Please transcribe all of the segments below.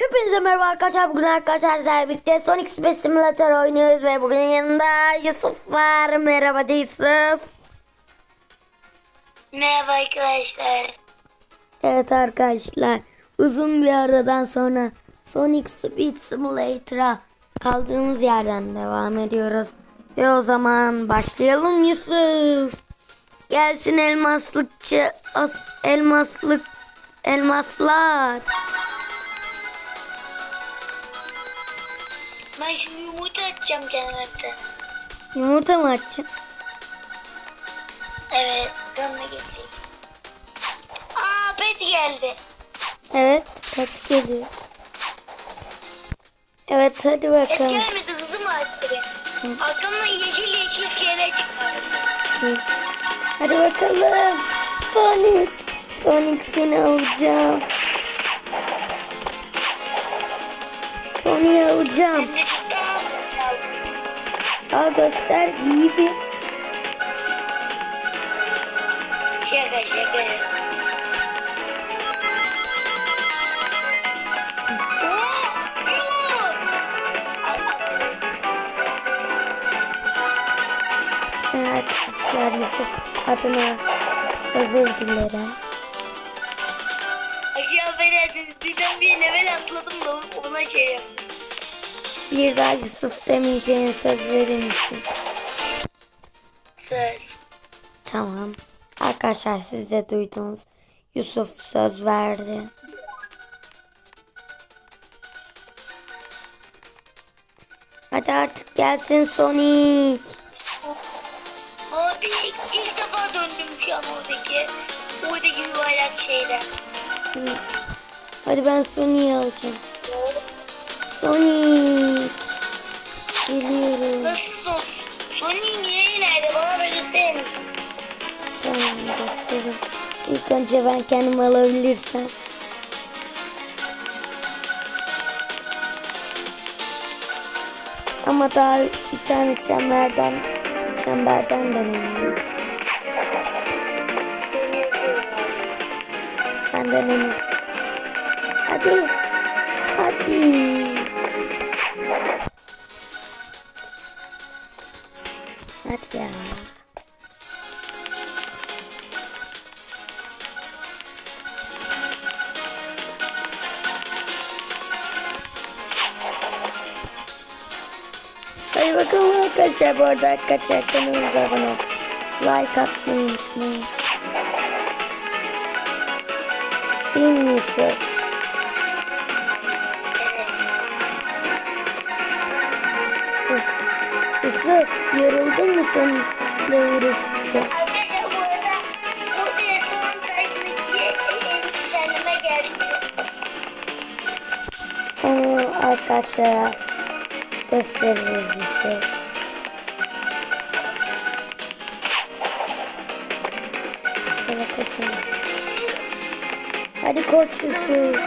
Hepinize merhaba arkadaşlar. Bugün arkadaşlar birlikte Sonic Space Simulator oynuyoruz ve bugün yanında Yusuf var. Merhaba de Yusuf. Merhaba arkadaşlar. Evet arkadaşlar. Uzun bir aradan sonra Sonic Speed Simulator'a kaldığımız yerden devam ediyoruz. Ve o zaman başlayalım Yusuf. Gelsin elmaslıkçı as, elmaslık elmaslar. Ben şimdi yumurta atacağım kenarda. Yumurta mı açacaksın? Evet, gönle gelecek. Aa, pet geldi. Evet, pet geliyor. Evet, hadi Pet bakalım. gelmedi, hızım arttı. Arkamdan yeşil yeşil şeyler çıkardı. Hı. Hadi bakalım. Sonic. Sonic seni alacağım. Sonic'i alacağım. Ben de Al göster iyi bir. Şaka şaka. Evet arkadaşlar Yusuf adına özür dilerim. Affedersiniz, birden bir level atladım da ona şey yaptım. Bir daha Yusuf demeyeceğin söz verir misin? Söz. Tamam. Arkadaşlar siz de duydunuz. Yusuf söz verdi. Hadi artık gelsin Sonic. Abi ilk, ilk defa döndüm şu an oradaki. Oradaki yuvarlak şeyden. Hadi ben Sonic'i alacağım. Sonic. Geliyorum. Nasıl son? Sony'in yeri nerede? Bana da gösterir misin? Tamam göstereyim. İlk önce ben kendim alabilirsem. Ama daha bir tane çemberden çemberden deneyim. Ben deneyim. Hadi. Hadi. Ya. Hadi bakalım arkadaşlar bu arada arkadaşlar kanalımıza abone ol. Like atmayı unutmayın. Değil Yusuf yoruldun mu seninle uğraşırken? Arkadaşlar bu arada bu kendime geldi. Onu arkadaşlara gösteririz Yusuf. Şöyle koşalım. Hadi koş Yusuf.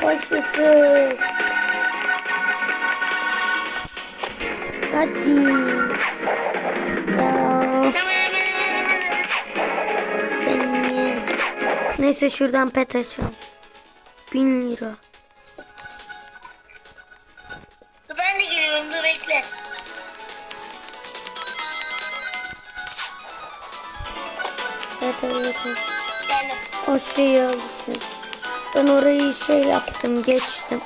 Koş Yusuf. Hadi. Ya ben niye? Neyse şuradan pet açalım. Bin lira. Dur ben de geliyorum dur bekle. Evet evet. evet. O şeyi alacağım. Ben orayı şey yaptım geçtim.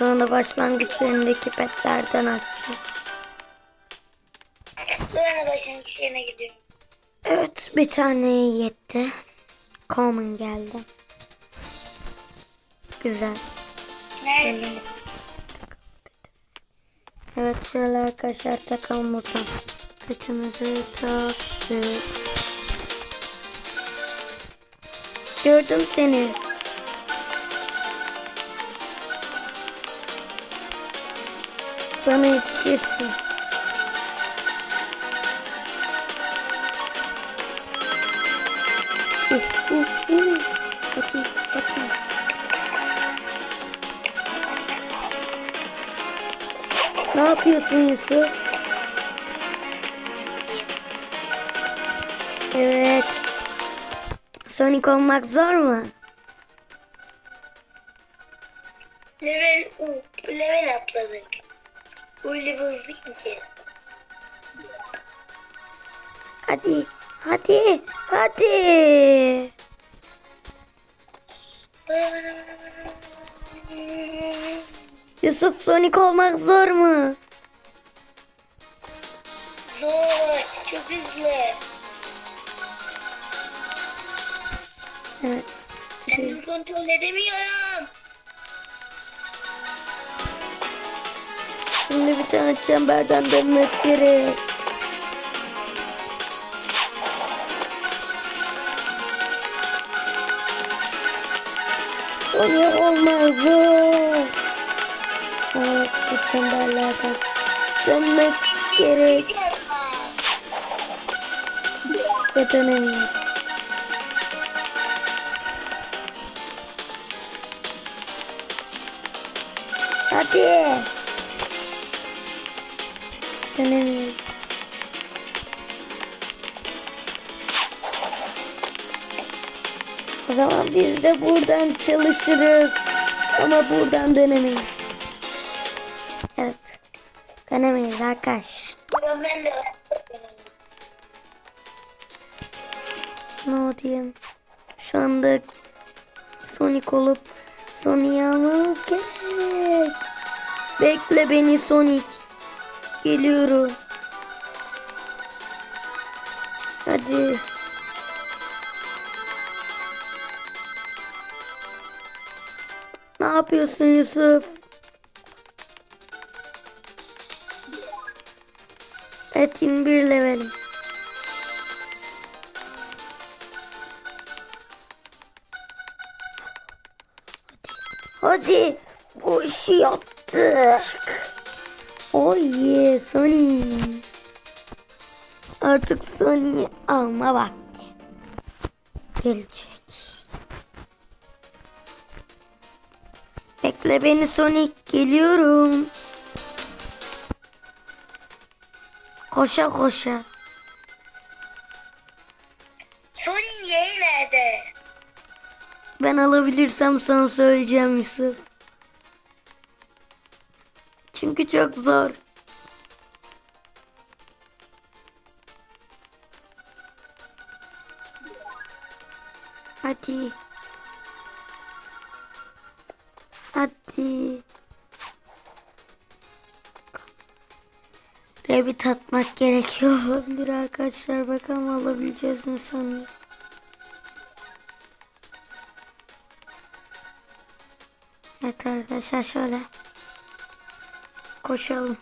Anda başlangıç yerindeki petlerden açacağım. De başlangıç yerine gidiyorum. Evet bir tane yetti. Common geldi. Güzel. Nerede? Evet şöyle arkadaşlar takalım buradan. Petimizi taktık. Gördüm seni. Bana yetişirsin. Uh, uh, uh. Hadi, hadi. Ne yapıyorsun Yusuf? Evet. Sonic olmak zor mu? Level up, level atladık. Öyle bir hızlı ki. Hadi. Hadi. Hadi. Yusuf Sonic olmak zor mu? Zor, çok hızlı. Evet. Kendimi kontrol edemiyorum. Şimdi bir tane çemberden dönmek gerek. Sonic olmaz zor. Evet bu çemberlerden dönmek gerek ve dönemiyor. Hadi. Dönemiyoruz. O zaman biz de buradan çalışırız. Ama buradan dönemeyiz. Evet. Dönemeyiz de Ne diyeyim? Şu anda Sonic olup Sonic'i almamız gerek. Bekle beni Sonic. Geliyorum. Hadi. Ne yapıyorsun Yusuf? Evet 21 levelim. Hadi bu işi yaptık. Oh yeah Sony. Artık Sony'yi alma vakti. Gelecek. Bekle beni Sonic geliyorum. Koşa koşa. Sony'in yeri nerede? Ben alabilirsem sana söyleyeceğim Yusuf. Çünkü çok zor. Hadi. Hadi. Rabbit atmak gerekiyor olabilir arkadaşlar. Bakalım alabileceğiz mi sanıyorum. Evet arkadaşlar şöyle koşalım.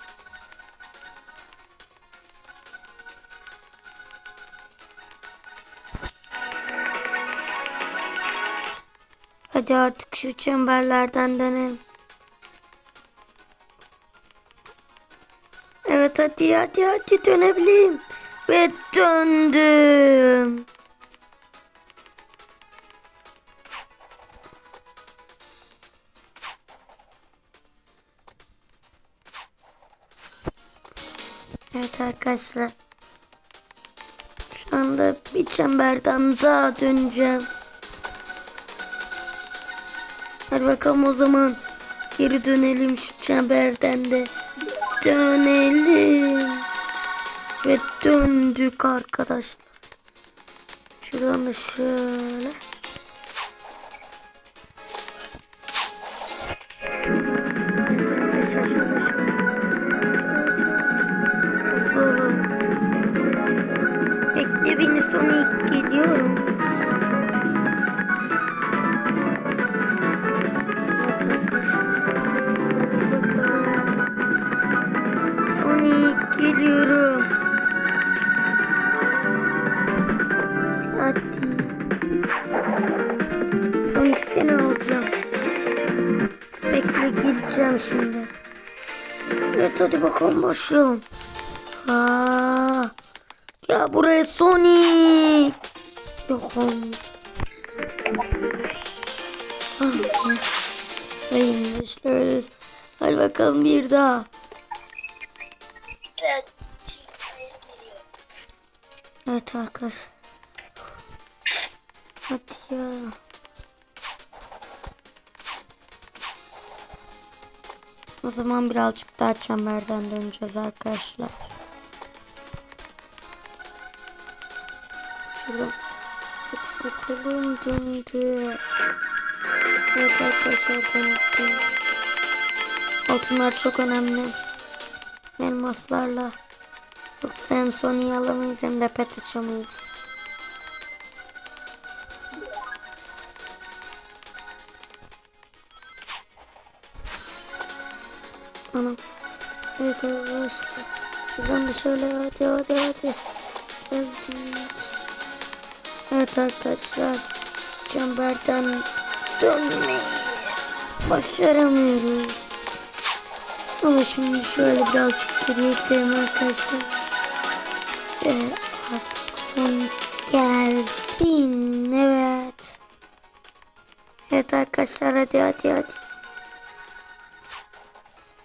Hadi artık şu çemberlerden dönelim. Evet hadi hadi hadi dönebileyim. Ve döndüm. Evet arkadaşlar. Şu anda bir çemberden daha döneceğim. Hadi bakalım o zaman geri dönelim şu çemberden de. Dönelim. Ve döndük arkadaşlar. Şuradan da şöyle. Hadi. Sonic seni alacağım. Bekle geleceğim şimdi. Evet hadi bakalım başlayalım. Ha. Ya buraya Sonic. Yok olmuyor. Ah, Ve yine başlıyoruz. Hadi bakalım bir daha. Evet. Evet arkadaş. Hadi ya. O zaman birazcık daha çemberden döneceğiz arkadaşlar. Şuradan. Hadi bakalım döndü. Evet arkadaşlar döndü. Altınlar çok önemli. Elmaslarla. Yoksa hem Sony'yi alamayız hem de pet açamayız. Arkadaşlar. Şuradan bir şöyle hadi hadi hadi. Geldik. Evet arkadaşlar. Çemberden dönmeyi başaramıyoruz. Ama şimdi şöyle birazcık geriye gidelim arkadaşlar. Ve artık son gelsin. Evet. Evet arkadaşlar hadi hadi hadi.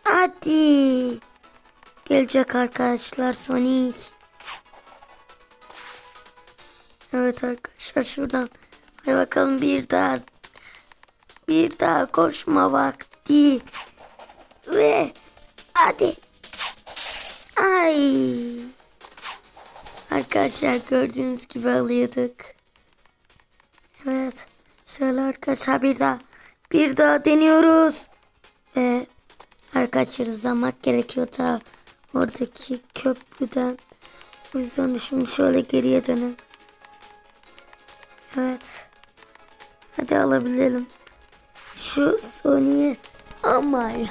Hadi. Gelecek arkadaşlar Sonic. Evet arkadaşlar şuradan. Hadi bakalım bir daha. Bir daha koşma vakti. Ve hadi. Ay. Arkadaşlar gördüğünüz gibi alıyorduk. Evet. Şöyle arkadaşlar bir daha. Bir daha deniyoruz. Ve arkadaşlar hızlanmak gerekiyor ta oradaki köprüden. O yüzden de şimdi şöyle geriye dönün. Evet. Hadi alabilelim. Şu Sony'yi. Ama ya.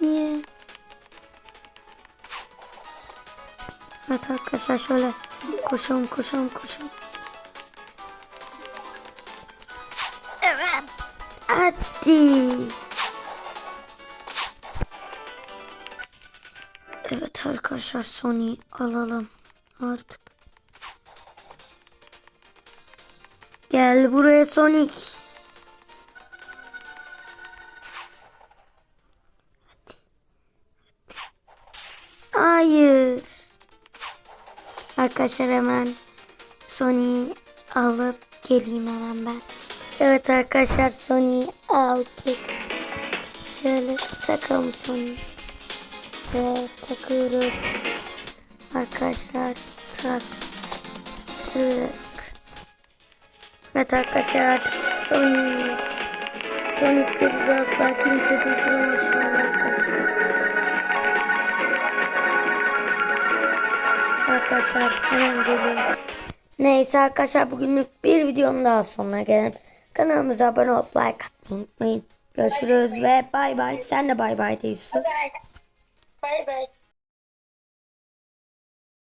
Niye? Evet arkadaşlar şöyle koşalım koşalım koşalım. Evet. Hadi. Evet arkadaşlar Sony alalım artık. Gel buraya Sonic. Hadi. Hadi. Hayır. Arkadaşlar hemen Sony'yi alıp geleyim hemen ben. Evet arkadaşlar Sony'yi aldık. Şöyle takalım Sony'yi. Ve takıyoruz. Arkadaşlar taktık. Evet arkadaşlar artık Sonic. Sonic'le bizi asla kimse durduramaz şu arkadaşlar. Arkadaşlar hemen geliyorum. Neyse arkadaşlar bugünlük bir videonun daha sonuna gelelim. Kanalımıza abone olup like atmayı unutmayın. Görüşürüz ve bay bay. Sen de bay bay de. Bye. Bye 拜拜。